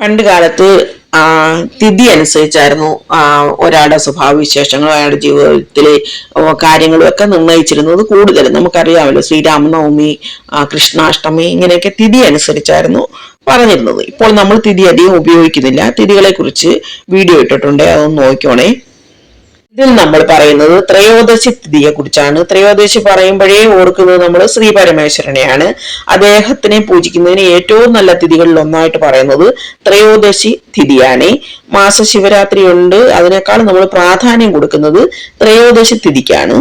പണ്ട് കാലത്ത് തിഥി അനുസരിച്ചായിരുന്നു ഒരാളുടെ സ്വഭാവ വിശേഷങ്ങളും അയാളുടെ ജീവിതത്തിലെ കാര്യങ്ങളും ഒക്കെ നിർണയിച്ചിരുന്നത് കൂടുതലും. നമുക്കറിയാമല്ലോ ശ്രീരാമനവമി കൃഷ്ണാഷ്ടമി ഇങ്ങനെയൊക്കെ തിഥി അനുസരിച്ചായിരുന്നു പറഞ്ഞിരുന്നത്. ഇപ്പോൾ നമ്മൾ തിഥി അധികം ഉപയോഗിക്കുന്നില്ല. തിഥികളെ കുറിച്ച് വീഡിയോ ഇട്ടിട്ടുണ്ട് അതൊന്ന് നോക്കിക്കോണേ. ഇതിൽ നമ്മൾ പറയുന്നത് ത്രയോദശി തിഥിയെ കുറിച്ചാണ്. ത്രയോദശി പറയുമ്പോഴേ ഓർക്കുന്നത് നമ്മൾ ശ്രീ പരമേശ്വരനെയാണ്. അദ്ദേഹത്തിനെ പൂജിക്കുന്നതിന് ഏറ്റവും നല്ല തിഥികളിൽ ഒന്നായിട്ട് പറയുന്നത് ത്രയോദശി തിഥിയാണ്. മാസ ശിവരാത്രി ഉണ്ട്. അതിനേക്കാൾ നമ്മൾ പ്രാധാന്യം കൊടുക്കുന്നത് ത്രയോദശി തിഥിക്കാണ്.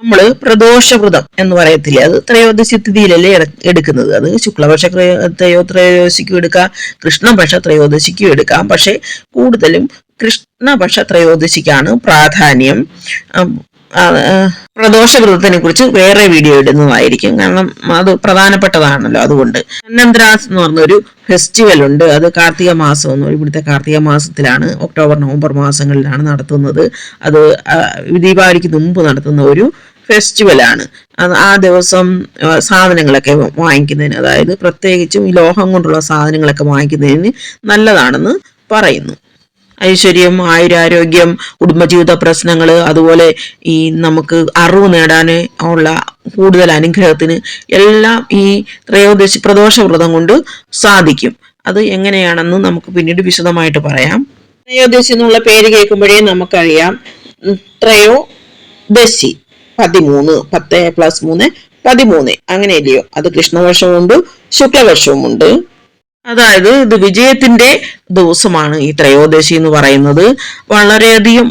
നമ്മൾ പ്രദോഷവ്രതം എന്ന് പറയത്തില്ലേ? അത് ത്രയോദശി തിഥിയിലല്ലേ എടുക്കുന്നത്. അത് ശുക്ലപക്ഷ ത്രയോ- ത്രയോദശിക്കും എടുക്കാം കൃഷ്ണപക്ഷ ത്രയോദശിക്കും എടുക്കാം. പക്ഷെ കൂടുതലും കൃഷ്ണപക്ഷ ത്രയോദശിക്കാണ് പ്രാധാന്യം പ്രദോഷവ്രതത്തിനെ കുറിച്ച് വേറെ വീഡിയോ ഇടുന്നതായിരിക്കും. കാരണം അത് പ്രധാനപ്പെട്ടതാണല്ലോ അതുകൊണ്ട്. അന്നന്ദ്രാസ് എന്ന് പറഞ്ഞൊരു ഫെസ്റ്റിവൽ ഉണ്ട്. അത് കാർത്തിക മാസം എന്ന് ഇവിടുത്തെ കാർത്തിക മാസത്തിലാണ്. ഒക്ടോബർ നവംബർ മാസങ്ങളിലാണ് നടത്തുന്നത്. അത് ദീപാവലിക്ക് മുമ്പ് നടത്തുന്ന ഒരു ഫെസ്റ്റിവലാണ് ആ ദിവസം സാധനങ്ങളൊക്കെ വാങ്ങിക്കുന്നതിന് അതായത് പ്രത്യേകിച്ചും ഈ ലോഹം കൊണ്ടുള്ള സാധനങ്ങളൊക്കെ വാങ്ങിക്കുന്നതിന് നല്ലതാണെന്ന് പറയുന്നു. ഐശ്വര്യം ആയുരാരോഗ്യം കുടുംബജീവിത പ്രശ്നങ്ങൾ അതുപോലെ ഈ നമുക്ക് അറിവ് നേടാൻ ഉള്ള കൂടുതൽ അനുഗ്രഹത്തിന് എല്ലാം ഈ ത്രയോദശി പ്രദോഷ വ്രതം കൊണ്ട് സാധിക്കും. അത് എങ്ങനെയാണെന്ന് നമുക്ക് പിന്നീട് വിശദമായിട്ട് പറയാം. ത്രയോദശി എന്നുള്ള പേര് കേൾക്കുമ്പോഴേ നമുക്കറിയാം. ത്രയോ ത്രയോദശി. പതിമൂന്ന് പത്ത് പ്ലസ് മൂന്ന് പതിമൂന്ന്. അങ്ങനെയല്ലയോ? അത് കൃഷ്ണവർഷമുണ്ട് ശുക്ലവർഷവുമുണ്ട്. അതായത് ഇത് വിജയത്തിന്റെ ദിവസമാണ് ഈ ത്രയോദശി എന്ന് പറയുന്നത്. വളരെയധികം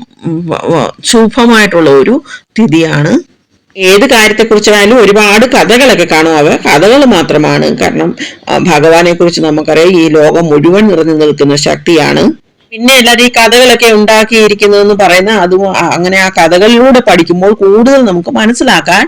ശുഭമായിട്ടുള്ള ഒരു തിഥിയാണ്. ഏത് കാര്യത്തെക്കുറിച്ചായാലും ഒരുപാട് കഥകളൊക്കെ കാണും അവ. കഥകൾ മാത്രമാണ്. കാരണം ഭഗവാനെ കുറിച്ച് നമുക്കറിയാം ഈ ലോകം മുഴുവൻ നിറഞ്ഞു നിൽക്കുന്ന ശക്തിയാണ്. പിന്നെ അല്ലാതെ ഈ കഥകളൊക്കെ ഉണ്ടാക്കിയിരിക്കുന്നതെന്ന് പറയുന്ന അതും അങ്ങനെ ആ കഥകളിലൂടെ പഠിക്കുമ്പോൾ കൂടുതൽ നമുക്ക് മനസ്സിലാക്കാൻ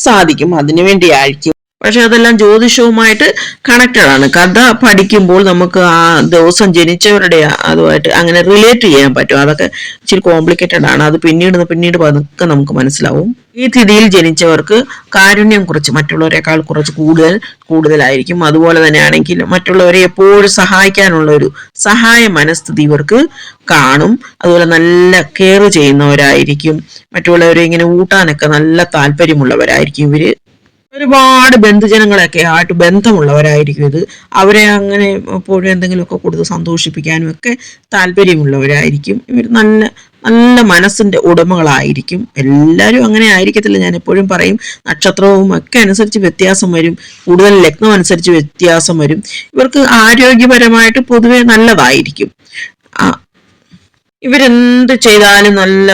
സാധിക്കും. അതിനു വേണ്ടിയായിരിക്കും പക്ഷെ അതെല്ലാം ജ്യോതിഷവുമായിട്ട് കണക്റ്റഡ് ആണ്. കഥ പഠിക്കുമ്പോൾ നമുക്ക് ആ ദിവസം ജനിച്ചവരുടെ അതുമായിട്ട് അങ്ങനെ റിലേറ്റ് ചെയ്യാൻ പറ്റും. അതൊക്കെ ഇച്ചിരി കോംപ്ലിക്കേറ്റഡ് ആണ്. അത് പിന്നീട് പിന്നീട് പതുക്കെ നമുക്ക് മനസ്സിലാവും. ഈ തിഥിയിൽ ജനിച്ചവർക്ക് കാരുണ്യം കുറച്ച് മറ്റുള്ളവരെക്കാൾ കുറച്ച് കൂടുതൽ കൂടുതലായിരിക്കും. അതുപോലെ തന്നെയാണെങ്കിൽ മറ്റുള്ളവരെ എപ്പോഴും സഹായിക്കാനുള്ള ഒരു സഹായ മനസ്ഥിതി ഇവർക്ക് കാണും. അതുപോലെ നല്ല കെയർ ചെയ്യുന്നവരായിരിക്കും. മറ്റുള്ളവരെ ഇങ്ങനെ ഊട്ടാനൊക്കെ നല്ല താല്പര്യമുള്ളവരായിരിക്കും ഇവർ. ഒരുപാട് ബന്ധുജനങ്ങളൊക്കെ ആയിട്ട് ബന്ധമുള്ളവരായിരിക്കും ഇത്. അവരെ അങ്ങനെ എപ്പോഴും എന്തെങ്കിലുമൊക്കെ കൊടുത്ത് സന്തോഷിപ്പിക്കാനും ഒക്കെ താല്പര്യമുള്ളവരായിരിക്കും. ഇവർ നല്ല നല്ല മനസ്സിന്റെ ഉടമകളായിരിക്കും. എല്ലാവരും അങ്ങനെ ആയിരിക്കത്തില്ല ഞാൻ എപ്പോഴും പറയും. നക്ഷത്രവും ഒക്കെ അനുസരിച്ച് വ്യത്യാസം വരും. കൂടുതൽ ലഗ്നം അനുസരിച്ച് വ്യത്യാസം വരും. ഇവർക്ക് ആരോഗ്യപരമായിട്ട് പൊതുവെ നല്ലതായിരിക്കും. ഇവരെന്ത് ചെയ്താലും നല്ല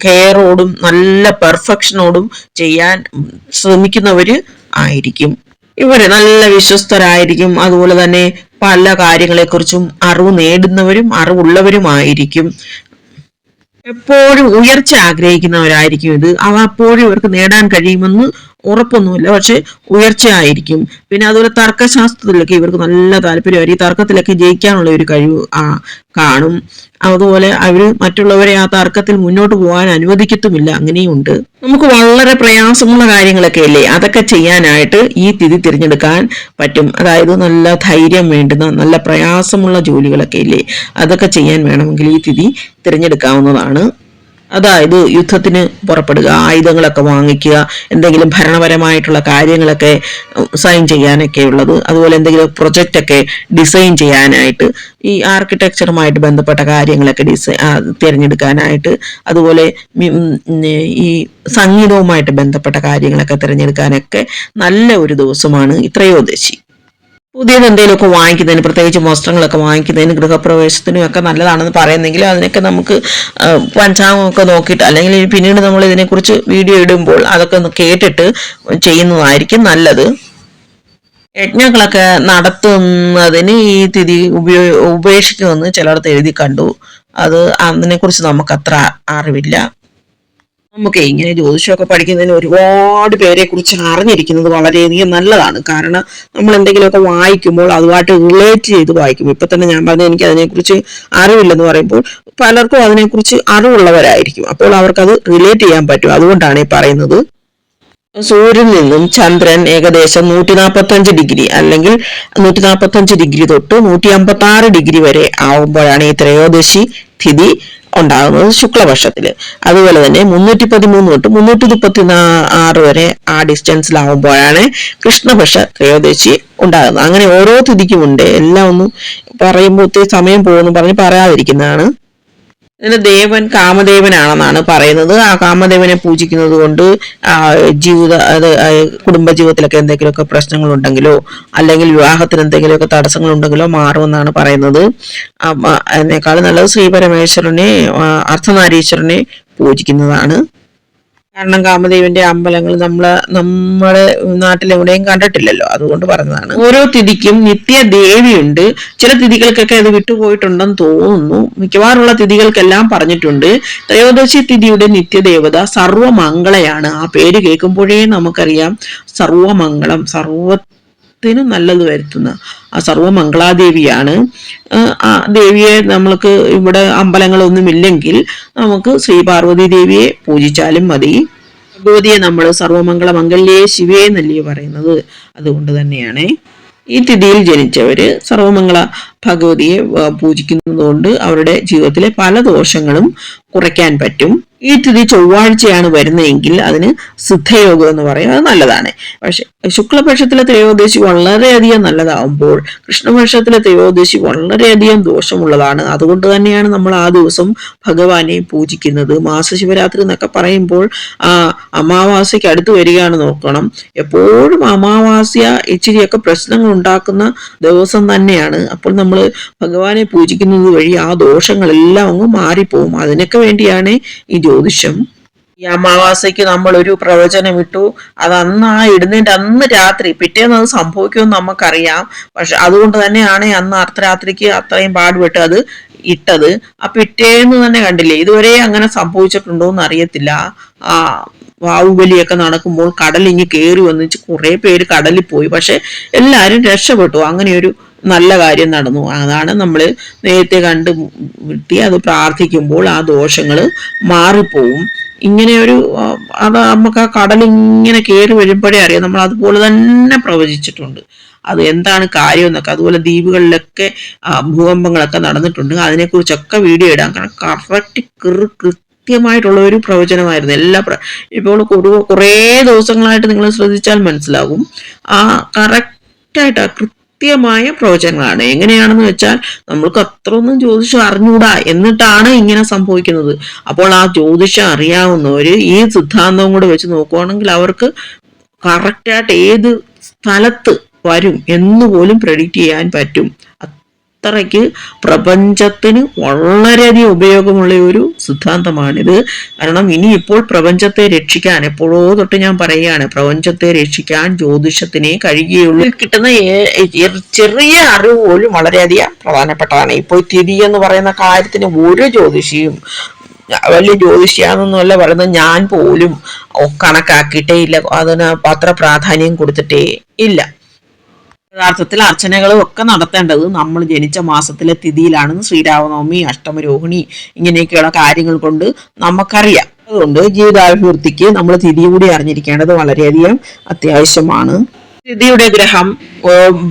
കെയറോടും നല്ല പെർഫെക്ഷനോടും ചെയ്യാൻ ശ്രമിക്കുന്നവർ ആയിരിക്കും. ഇവർ നല്ല വിശ്വസ്തരായിരിക്കും. അതുപോലെ തന്നെ പല കാര്യങ്ങളെക്കുറിച്ചും അറിവ് നേടുന്നവരും അറിവുള്ളവരുമായിരിക്കും എപ്പോഴും ഉയർച്ച ആഗ്രഹിക്കുന്നവരായിരിക്കും ഇത്. അവ അപ്പോഴും ഇവർക്ക് നേടാൻ കഴിയുമെന്ന് ഉറപ്പൊന്നുമില്ല. പക്ഷെ ഉയർച്ചയായിരിക്കും. പിന്നെ അതുപോലെ തർക്കശാസ്ത്രത്തിലൊക്കെ ഇവർക്ക് നല്ല താല്പര്യമായിരിക്കും. ഈ തർക്കത്തിലൊക്കെ ജയിക്കാനുള്ള ഒരു കഴിവ് ആ കാണും. അതുപോലെ അവർ മറ്റുള്ളവരെ ആ തർക്കത്തിൽ മുന്നോട്ട് പോകാൻ അനുവദിക്കത്തുമില്ല. അങ്ങനെയുണ്ട് നമുക്ക് വളരെ പ്രയാസമുള്ള കാര്യങ്ങളൊക്കെ അല്ലേ? അതൊക്കെ ചെയ്യാനായിട്ട് ഈ തിഥി തിരഞ്ഞെടുക്കാൻ പറ്റും. അതായത് നല്ല ധൈര്യം വേണ്ടുന്ന നല്ല പ്രയാസമുള്ള ജോലികളൊക്കെ ഇല്ലേ അതൊക്കെ ചെയ്യാൻ വേണമെങ്കിൽ ഈ തിഥി തിരഞ്ഞെടുക്കാവുന്നതാണ്. അതായത് യുദ്ധത്തിന് പുറപ്പെടുക ആയുധങ്ങളൊക്കെ വാങ്ങിക്കുക എന്തെങ്കിലും ഭരണപരമായിട്ടുള്ള കാര്യങ്ങളൊക്കെ സൈൻ ചെയ്യാനൊക്കെ ഉള്ളത്. അതുപോലെ എന്തെങ്കിലും പ്രൊജക്റ്റൊക്കെ ഡിസൈൻ ചെയ്യാനായിട്ട് ഈ ആർക്കിടെക്ചറുമായിട്ട് ബന്ധപ്പെട്ട കാര്യങ്ങളൊക്കെ ഡിസൈൻ തിരഞ്ഞെടുക്കാനായിട്ട് അതുപോലെ ഈ സംഗീതവുമായിട്ട് ബന്ധപ്പെട്ട കാര്യങ്ങളൊക്കെ തിരഞ്ഞെടുക്കാനൊക്കെ നല്ല ഒരു ദിവസമാണ് ഇത്രയോദശി ത്രയോദശി പുതിയത് എന്തെങ്കിലുമൊക്കെ വാങ്ങിക്കുന്നതിന് പ്രത്യേകിച്ച് വസ്ത്രങ്ങളൊക്കെ വാങ്ങിക്കുന്നതിന് ഗൃഹപ്രവേശത്തിനും ഒക്കെ നല്ലതാണെന്ന് പറയുന്നെങ്കിലും അതിനൊക്കെ നമുക്ക് പഞ്ചാംഗമൊക്കെ നോക്കിയിട്ട് അല്ലെങ്കിൽ പിന്നീട് നമ്മൾ ഇതിനെക്കുറിച്ച് വീഡിയോ ഇടുമ്പോൾ അതൊക്കെ ഒന്ന് കേട്ടിട്ട് ചെയ്യുന്നതായിരിക്കും നല്ലത്. യജ്ഞങ്ങളൊക്കെ നടത്തുന്നതിന് ഈ തിഥി ഉപയോ ഉപേക്ഷിക്കുമെന്ന് ചിലയിടത്ത് എഴുതി കണ്ടു. അത് അതിനെക്കുറിച്ച് നമുക്ക് അത്ര അറിവില്ല. നമുക്ക് ഇങ്ങനെ ജ്യോതിഷമൊക്കെ പഠിക്കുന്നതിന് ഒരുപാട് പേരെ കുറിച്ച് അറിഞ്ഞിരിക്കുന്നത് വളരെയധികം നല്ലതാണ്. കാരണം നമ്മൾ എന്തെങ്കിലുമൊക്കെ വായിക്കുമ്പോൾ അതുമായിട്ട് റിലേറ്റ് ചെയ്ത് വായിക്കും. ഇപ്പൊ തന്നെ ഞാൻ പറഞ്ഞ എനിക്ക് അതിനെക്കുറിച്ച് അറിവില്ലെന്ന് പറയുമ്പോൾ പലർക്കും അതിനെക്കുറിച്ച് അറിവുള്ളവരായിരിക്കും. അപ്പോൾ അവർക്കത് റിലേറ്റ് ചെയ്യാൻ പറ്റും. അതുകൊണ്ടാണ് ഈ പറയുന്നത്. സൂര്യനിൽ നിന്നും ചന്ദ്രൻ ഏകദേശം നൂറ്റി നാൽപ്പത്തഞ്ച് ഡിഗ്രി അല്ലെങ്കിൽ നൂറ്റി നാൽപ്പത്തഞ്ച് ഡിഗ്രി തൊട്ട് നൂറ്റി അമ്പത്തി ആറ് ഡിഗ്രി വരെ ആവുമ്പോഴാണ് ഈ ത്രയോദശി തിഥി ഉണ്ടാകുന്നത് ശുക്ലപക്ഷത്തിൽ അതുപോലെ തന്നെ മുന്നൂറ്റി പതിമൂന്ന് തൊട്ട് മുന്നൂറ്റി മുപ്പത്തി ആറ് വരെ ആ ഡിസ്റ്റൻസിലാവുമ്പോഴാണ് കൃഷ്ണപക്ഷ ത്രയോദശി ഉണ്ടാകുന്നത്. അങ്ങനെ ഓരോ തിഥിക്കുമുണ്ട് എല്ലാം ഒന്നും പറയുമ്പോൾ ഒത്തിരി സമയം പോകുന്നു പറഞ്ഞ് പറയാതിരിക്കുന്നതാണ് ഇതിന് ദേവൻ കാമദേവനാണെന്നാണ് പറയുന്നത്. ആ കാമദേവനെ പൂജിക്കുന്നത് കൊണ്ട് ജീവിത അത് കുടുംബജീവിതത്തിലൊക്കെ എന്തെങ്കിലുമൊക്കെ പ്രശ്നങ്ങളുണ്ടെങ്കിലോ അല്ലെങ്കിൽ വിവാഹത്തിന് എന്തെങ്കിലുമൊക്കെ തടസ്സങ്ങളുണ്ടെങ്കിലോ മാറുമെന്നാണ് പറയുന്നത്. അതിനേക്കാൾ നല്ലത് ശ്രീ പരമേശ്വരനെ ആ, അർദ്ധനാരീശ്വരനെ പൂജിക്കുന്നതാണ്. കാരണം കാമദേവന്റെ അമ്പലങ്ങൾ നമ്മൾ നമ്മുടെ നാട്ടിലെവിടെയും കണ്ടിട്ടില്ലല്ലോ അതുകൊണ്ട് പറഞ്ഞതാണ്. ഓരോ തിഥിക്കും നിത്യ ദേവിയുണ്ട് ചില തിഥികൾക്കൊക്കെ അത് വിട്ടുപോയിട്ടുണ്ടെന്ന് തോന്നുന്നു. മിക്കവാറുള്ള തിഥികൾക്കെല്ലാം പറഞ്ഞിട്ടുണ്ട്. ത്രയോദശി തിഥിയുടെ നിത്യദേവത സർവമംഗളയാണ്. ആ പേര് കേൾക്കുമ്പോഴേ നമുക്കറിയാം. സർവമംഗളം സർവ ത്തിനും നല്ലത് വരുത്തുന്ന ആ സർവമംഗളാദേവിയാണ്. ആ, ദേവിയെ നമ്മൾക്ക് ഇവിടെ അമ്പലങ്ങളൊന്നുമില്ലെങ്കിൽ നമുക്ക് ശ്രീ പാർവതി ദേവിയെ പൂജിച്ചാലും മതി. ഭഗവതിയെ നമ്മൾ സർവമംഗള മംഗല്യേ ശിവേ എന്നല്ലേ പറയുന്നത്. അതുകൊണ്ട് തന്നെയാണ്. ഈ തിഥിയിൽ ജനിച്ചവര് സർവമംഗള ഭഗവതിയെ പൂജിക്കുന്നതുകൊണ്ട് അവരുടെ ജീവിതത്തിലെ പല ദോഷങ്ങളും കുറയ്ക്കാൻ പറ്റും. ഈ തിഥി ചൊവ്വാഴ്ചയാണ് വരുന്നതെങ്കിൽ അതിന് സിദ്ധയോഗം എന്ന് പറയും. അത് നല്ലതാണ്. പക്ഷെ ശുക്ലപക്ഷത്തിലെ ത്രയോദശി വളരെയധികം നല്ലതാവുമ്പോൾ കൃഷ്ണപക്ഷത്തിലെ ത്രയോദശി വളരെയധികം ദോഷമുള്ളതാണ്. അതുകൊണ്ട് തന്നെയാണ് നമ്മൾ ആ ദിവസം ഭഗവാനെ പൂജിക്കുന്നത്. മാസശിവരാത്രി എന്നൊക്കെ പറയുമ്പോൾ ആ അമാവാസ്യക്ക് അടുത്ത് വരികയാണ് നോക്കണം. എപ്പോഴും അമാവാസ്യ ഇച്ചിരിയൊക്കെ പ്രശ്നങ്ങൾ ഉണ്ടാക്കുന്ന ദിവസം തന്നെയാണ്. അപ്പോൾ നമ്മൾ ഭഗവാനെ പൂജിക്കുന്നത് വഴി ആ ദോഷങ്ങളെല്ലാം അങ്ങ് മാറിപ്പോവും. അതിനൊക്കെ വേണ്ടിയാണ് ഈ ജ്യോതിഷം ഈ അമാവാസയ്ക്ക് നമ്മൾ ഒരു പ്രവചനം ഇട്ടു അത് അന്ന് ആ ഇടുന്നതിന്റെ അന്ന് രാത്രി പിറ്റേന്ന് അത് സംഭവിക്കുമെന്ന് നമുക്കറിയാം. പക്ഷെ അതുകൊണ്ട് തന്നെയാണ് അന്ന് അർദ്ധരാത്രിക്ക് അത്രയും പാടുപെട്ട് അത് ഇട്ടത്. ആ പിറ്റേന്ന് തന്നെ കണ്ടില്ലേ ഇതുവരെ അങ്ങനെ സംഭവിച്ചിട്ടുണ്ടോ എന്ന് അറിയത്തില്ല ആ വാവുബലിയൊക്കെ നടക്കുമ്പോൾ കടലിങ്ങി കയറി വന്നിച്ച് കുറെ പേര് കടലിൽ പോയി. പക്ഷെ എല്ലാവരും രക്ഷപ്പെട്ടു. അങ്ങനെയൊരു നല്ല കാര്യം നടന്നു. അതാണ് നമ്മൾ നേരത്തെ കണ്ട് കിട്ടി അത് പ്രാർത്ഥിക്കുമ്പോൾ ആ ദോഷങ്ങൾ മാറിപ്പോവും. ഇങ്ങനെ ഒരു അത് നമുക്ക് ആ കടൽ ഇങ്ങനെ കയറി വരുമ്പോഴേ അറിയാം. നമ്മൾ അതുപോലെ തന്നെ പ്രവചിച്ചിട്ടുണ്ട്. അത് എന്താണ് കാര്യം എന്നൊക്കെ. അതുപോലെ ദ്വീപുകളിലൊക്കെ ഭൂകമ്പങ്ങളൊക്കെ നടന്നിട്ടുണ്ട്. അതിനെക്കുറിച്ചൊക്കെ വീഡിയോ ഇടാം. കാരണം കറക്റ്റ് കൃ കൃത്യമായിട്ടുള്ള ഒരു പ്രവചനമായിരുന്നു. എല്ലാ പ്ര ഇപ്പോൾ കുറേ ദിവസങ്ങളായിട്ട് നിങ്ങൾ ശ്രദ്ധിച്ചാൽ മനസ്സിലാകും. ആ കറക്റ്റായിട്ട് ആ കൃത്യമായ പ്രവചനങ്ങളാണ്. എങ്ങനെയാണെന്ന് വെച്ചാൽ നമ്മൾക്ക് അത്രയൊന്നും ജ്യോതിഷം അറിഞ്ഞൂടാ എന്നിട്ടാണ് ഇങ്ങനെ സംഭവിക്കുന്നത്. അപ്പോൾ ആ ജ്യോതിഷം അറിയാവുന്നവര് ഈ സിദ്ധാന്തവും കൂടെ വെച്ച് നോക്കുവാണെങ്കിൽ അവർക്ക് കറക്റ്റായിട്ട് ഏത് സ്ഥലത്ത് വരും എന്ന് പോലും പ്രഡിക്റ്റ് ചെയ്യാൻ പറ്റും. അത്രയ്ക്ക് പ്രപഞ്ചത്തിന് വളരെയധികം ഉപയോഗമുള്ള ഒരു സിദ്ധാന്തമാണിത്. കാരണം ഇനിയിപ്പോൾ പ്രപഞ്ചത്തെ രക്ഷിക്കാൻ എപ്പോഴോ തൊട്ട് ഞാൻ പറയുകയാണ് പ്രപഞ്ചത്തെ രക്ഷിക്കാൻ ജ്യോതിഷത്തിനെ കഴിയുകയുള്ളൂ. കിട്ടുന്ന ചെറിയ അറിവ് പോലും വളരെയധികം പ്രധാനപ്പെട്ടതാണ്. ഇപ്പോൾ തിരി എന്ന് പറയുന്ന കാര്യത്തിന് ഒരു ജ്യോതിഷിയും വലിയ ജ്യോതിഷിയാണെന്നല്ല പറയുന്നത്. ഞാൻ പോലും കണക്കാക്കിയിട്ടേ ഇല്ല. അതിന് അത്ര പ്രാധാന്യം കൊടുത്തിട്ടേ ഇല്ല. യഥാർത്ഥത്തിൽ അർച്ചനകളും ഒക്കെ നടത്തേണ്ടത് നമ്മൾ ജനിച്ച മാസത്തിലെ തിഥിയിലാണെന്ന് ശ്രീരാമനവമി അഷ്ടമരോഹിണി ഇങ്ങനെയൊക്കെയുള്ള കാര്യങ്ങൾ കൊണ്ട് നമുക്കറിയാം. അതുകൊണ്ട് ജീവിതാഭിവൃദ്ധിക്ക് നമ്മൾ തിഥി കൂടി അറിഞ്ഞിരിക്കേണ്ടത് വളരെയധികം അത്യാവശ്യമാണ്. തിഥിയുടെ ഗ്രഹം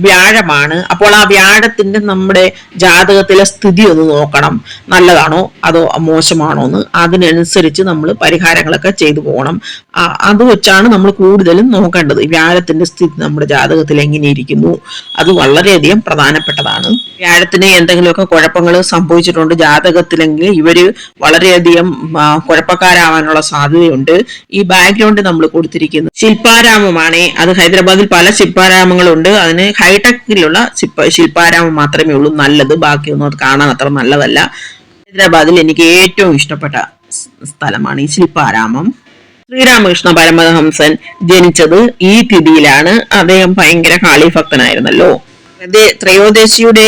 വ്യാഴമാണ്. അപ്പോൾ ആ വ്യാഴത്തിന്റെ നമ്മുടെ ജാതകത്തിലെ സ്ഥിതി ഒന്ന് നോക്കണം. നല്ലതാണോ? അതോ മോശമാണോ എന്ന് അതിനനുസരിച്ച് നമ്മൾ പരിഹാരങ്ങളൊക്കെ ചെയ്തു പോകണം. അത് വെച്ചാണ് നമ്മൾ കൂടുതലും നോക്കേണ്ടത്. വ്യാഴത്തിന്റെ സ്ഥിതി നമ്മുടെ ജാതകത്തിൽ എങ്ങനെ ഇരിക്കുന്നു? അത് വളരെയധികം പ്രധാനപ്പെട്ടതാണ്. വ്യാഴത്തിന് എന്തെങ്കിലുമൊക്കെ കുഴപ്പങ്ങൾ സംഭവിച്ചിട്ടുണ്ട് ജാതകത്തിലെങ്കിൽ ഇവർ വളരെയധികം കുഴപ്പക്കാരാവാനുള്ള സാധ്യതയുണ്ട്. ഈ ബാക്ക്ഗ്രൗണ്ട് നമ്മൾ കൊടുത്തിരിക്കുന്നത് ശില്പാരാമമാണ്. അത് ഹൈദരാബാദിൽ പല ശില്പാരാമങ്ങളുണ്ട്. അതിന് ഹൈടെക്കിലുള്ള ശില്പ ശില്പാരാമം മാത്രമേ ഉള്ളൂ നല്ലത്. ബാക്കിയൊന്നും അത് കാണാൻ അത്ര നല്ലതല്ല. ഹൈദരാബാദിൽ എനിക്ക് ഏറ്റവും ഇഷ്ടപ്പെട്ട സ്ഥലമാണ് ഈ ശില്പാരാമം. ശ്രീരാമകൃഷ്ണ പരമഹംസൻ ജനിച്ചത് ഈ തിഥിയിലാണ്. അദ്ദേഹം ഭയങ്കര കാളിഭക്തനായിരുന്നല്ലോ ത്രയോദശിയുടെ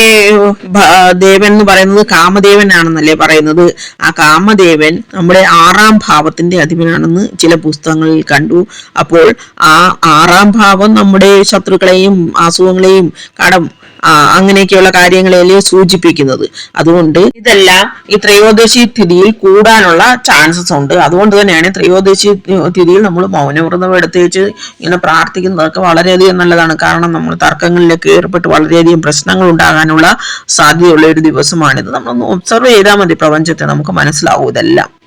ദേവൻ എന്ന് പറയുന്നത് കാമദേവനാണെന്നല്ലേ പറയുന്നത്. ആ കാമദേവൻ നമ്മുടെ ആറാം ഭാവത്തിന്റെ അധിപനാണെന്ന് ചില പുസ്തകങ്ങളിൽ കണ്ടു. അപ്പോൾ ആ ആറാം ഭാവം നമ്മുടെ ശത്രുക്കളെയും അസുഖങ്ങളെയും കടം അങ്ങനെയൊക്കെയുള്ള കാര്യങ്ങളെല്ലാം സൂചിപ്പിക്കുന്നത്. അതുകൊണ്ട് ഇതെല്ലാം ഈ ത്രയോദശി തിഥിയിൽ കൂടാനുള്ള ചാൻസസ് ഉണ്ട്. അതുകൊണ്ട് തന്നെയാണ് ത്രയോദശി തിഥിയിൽ നമ്മൾ മൗനവ്രതം എടുത്തേച്ച് ഇങ്ങനെ പ്രാർത്ഥിക്കുന്നതൊക്കെ വളരെയധികം നല്ലതാണ്. കാരണം നമ്മൾ തർക്കങ്ങളിലൊക്കെ ഏർപ്പെട്ട് വളരെയധികം പ്രശ്നങ്ങൾ ഉണ്ടാകാനുള്ള സാധ്യതയുള്ള ഒരു ദിവസമാണിത്. നമ്മളൊന്ന് ഒബ്സർവ് ചെയ്താൽ മതി പ്രപഞ്ചത്തെ. നമുക്ക് മനസ്സിലാവും ഇതെല്ലാം.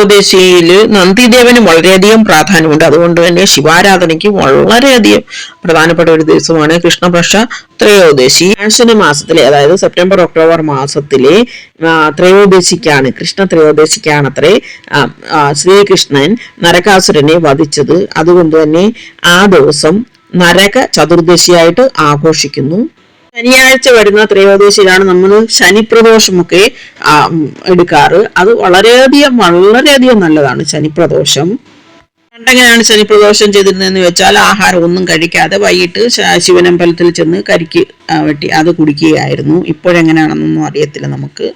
ഉദ്ദേശിയിൽ നന്ദിദേവന് വളരെയധികം പ്രാധാന്യമുണ്ട്. അതുകൊണ്ട് തന്നെ ശിവാരാധനയ്ക്ക് വളരെയധികം പ്രധാനപ്പെട്ട ഒരു ദിവസമാണ് കൃഷ്ണപക്ഷ ത്രയോദശി. ആശ്വന മാസത്തിലെ അതായത് സെപ്റ്റംബർ ഒക്ടോബർ മാസത്തിലെ ത്രയോദശിക്കാണ് കൃഷ്ണ ത്രയോദശിക്കാണ് അത്രേ ആ, ആ, ശ്രീകൃഷ്ണൻ നരകാസുരനെ വധിച്ചത്. അതുകൊണ്ട് തന്നെ ആ ദിവസം നരക ചതുർദശിയായിട്ട് ആഘോഷിക്കുന്നു. ശനിയാഴ്ച വരുന്ന ത്രയോദശിയിലാണ് നമ്മൾ ശനിപ്രദോഷമൊക്കെ എടുക്കാറ്. അത് വളരെയധികം വളരെയധികം നല്ലതാണ് ശനിപ്രദോഷം. പണ്ടെങ്ങനെയാണ് ശനിപ്രദോഷം ചെയ്തിരുന്നതെന്ന് വെച്ചാൽ ആഹാരം ഒന്നും കഴിക്കാതെ വൈകിട്ട് ശിവനമ്പലത്തിൽ ചെന്ന് കരിക്ക് വെട്ടി അത് കുടിക്കുകയായിരുന്നു. ഇപ്പോഴെങ്ങനെയാണെന്നൊന്നും അറിയത്തില്ല നമുക്ക്.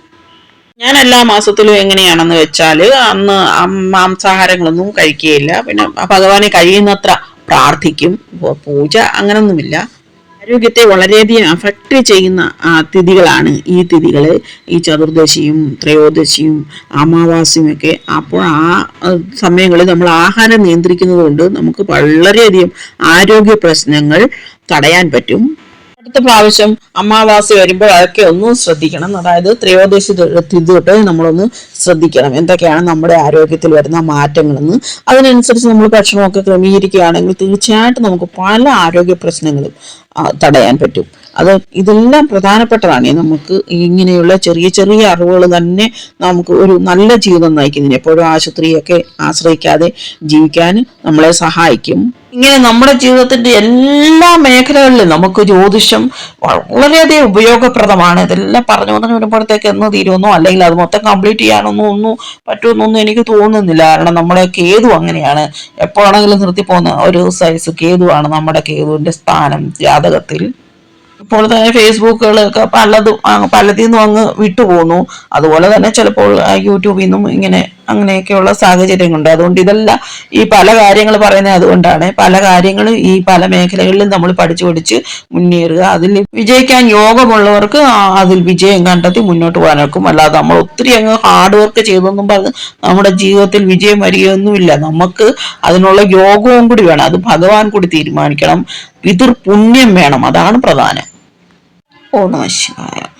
ഞാൻ എല്ലാ മാസത്തിലും എങ്ങനെയാണെന്ന് വെച്ചാൽ അന്ന് മാംസാഹാരങ്ങളൊന്നും കഴിക്കുകയില്ല. പിന്നെ ഭഗവാനെ കഴിയുന്നത്ര പ്രാർത്ഥിക്കും. പൂജ അങ്ങനൊന്നുമില്ല. ആരോഗ്യത്തെ വളരെയധികം അഫക്റ്റ് ചെയ്യുന്ന തിഥികളാണ് ഈ തിഥികൾ ഈ ചതുർദശിയും ത്രയോദശിയും അമാവാസ്യയും ഒക്കെ. അപ്പോൾ ആ, സമയങ്ങളിൽ നമ്മൾ ആഹാരം നിയന്ത്രിക്കുന്നത് കൊണ്ട് നമുക്ക് വളരെയധികം ആരോഗ്യ പ്രശ്നങ്ങൾ തടയാൻ പറ്റും. അടുത്ത പ്രാവശ്യം അമാവാസി വരുമ്പോൾ അതൊക്കെ ഒന്ന് ശ്രദ്ധിക്കണം. അതായത് ത്രയോദശി തൊട്ട് നമ്മളൊന്ന് ശ്രദ്ധിക്കണം. എന്തൊക്കെയാണ് നമ്മുടെ ആരോഗ്യത്തിൽ വരുന്ന മാറ്റങ്ങളെന്ന്. അതിനനുസരിച്ച് നമ്മൾ ഭക്ഷണമൊക്കെ ക്രമീകരിക്കുകയാണെങ്കിൽ തീർച്ചയായിട്ടും നമുക്ക് പല ആരോഗ്യ പ്രശ്നങ്ങളും തടയാൻ പറ്റും. അത് ഇതെല്ലാം പ്രധാനപ്പെട്ടതാണ്. നമുക്ക് ഇങ്ങനെയുള്ള ചെറിയ ചെറിയ അറിവുകൾ തന്നെ നമുക്ക് ഒരു നല്ല ജീവിതം നയിക്കുന്നതിന് എപ്പോഴും ആശുപത്രിയൊക്കെ ആശ്രയിക്കാതെ ജീവിക്കാൻ നമ്മളെ സഹായിക്കും. ഇങ്ങനെ നമ്മുടെ ജീവിതത്തിന്റെ എല്ലാ മേഖലകളിലും നമുക്ക് ജ്യോതിഷം വളരെയധികം ഉപയോഗപ്രദമാണ്. ഇതെല്ലാം പറഞ്ഞു പറഞ്ഞു വരുമ്പോഴത്തേക്ക് എന്ന് തീരുമെന്നോ അല്ലെങ്കിൽ അത് മൊത്തം കംപ്ലീറ്റ് ചെയ്യാനൊന്നും ഒന്നും പറ്റുമെന്നൊന്നും എനിക്ക് തോന്നുന്നില്ല. കാരണം നമ്മുടെ കേതു അങ്ങനെയാണ്. എപ്പോഴാണെങ്കിലും നിർത്തി പോകുന്ന ഒരു സൈസ് കേതുവാണ് നമ്മുടെ കേതുവിന്റെ സ്ഥാനം ജാതകത്തിൽ. ഇപ്പോൾ തന്നെ ഫേസ്ബുക്കുകളൊക്കെ പലതും പലതിൽ നിന്നും അങ്ങ് വിട്ടുപോകുന്നു അതുപോലെ തന്നെ ചിലപ്പോൾ യൂട്യൂബിൽ നിന്നും ഇങ്ങനെ അങ്ങനെയൊക്കെയുള്ള സാഹചര്യങ്ങളുണ്ട്. അതുകൊണ്ട് ഇതെല്ലാം ഈ പല കാര്യങ്ങൾ പറയുന്നത് അതുകൊണ്ടാണ്. പല കാര്യങ്ങളും ഈ പല മേഖലകളിലും നമ്മൾ പഠിച്ചു പഠിച്ച് മുന്നേറുക. അതിൽ വിജയിക്കാൻ യോഗമുള്ളവർക്ക് അതിൽ വിജയം കണ്ടെത്തി മുന്നോട്ട് പോകാനൊക്കും. അല്ലാതെ നമ്മൾ ഒത്തിരി അങ്ങ് ഹാർഡ് വർക്ക് ചെയ്തൊന്നും പറഞ്ഞ് നമ്മുടെ ജീവിതത്തിൽ വിജയം വരികയൊന്നുമില്ല. നമുക്ക് അതിനുള്ള യോഗവും കൂടി വേണം. അത് ഭഗവാൻ കൂടി തീരുമാനിക്കണം. പിതൃ പുണ്യം വേണം. അതാണ് പ്രധാനം. 哦那么奇怪呀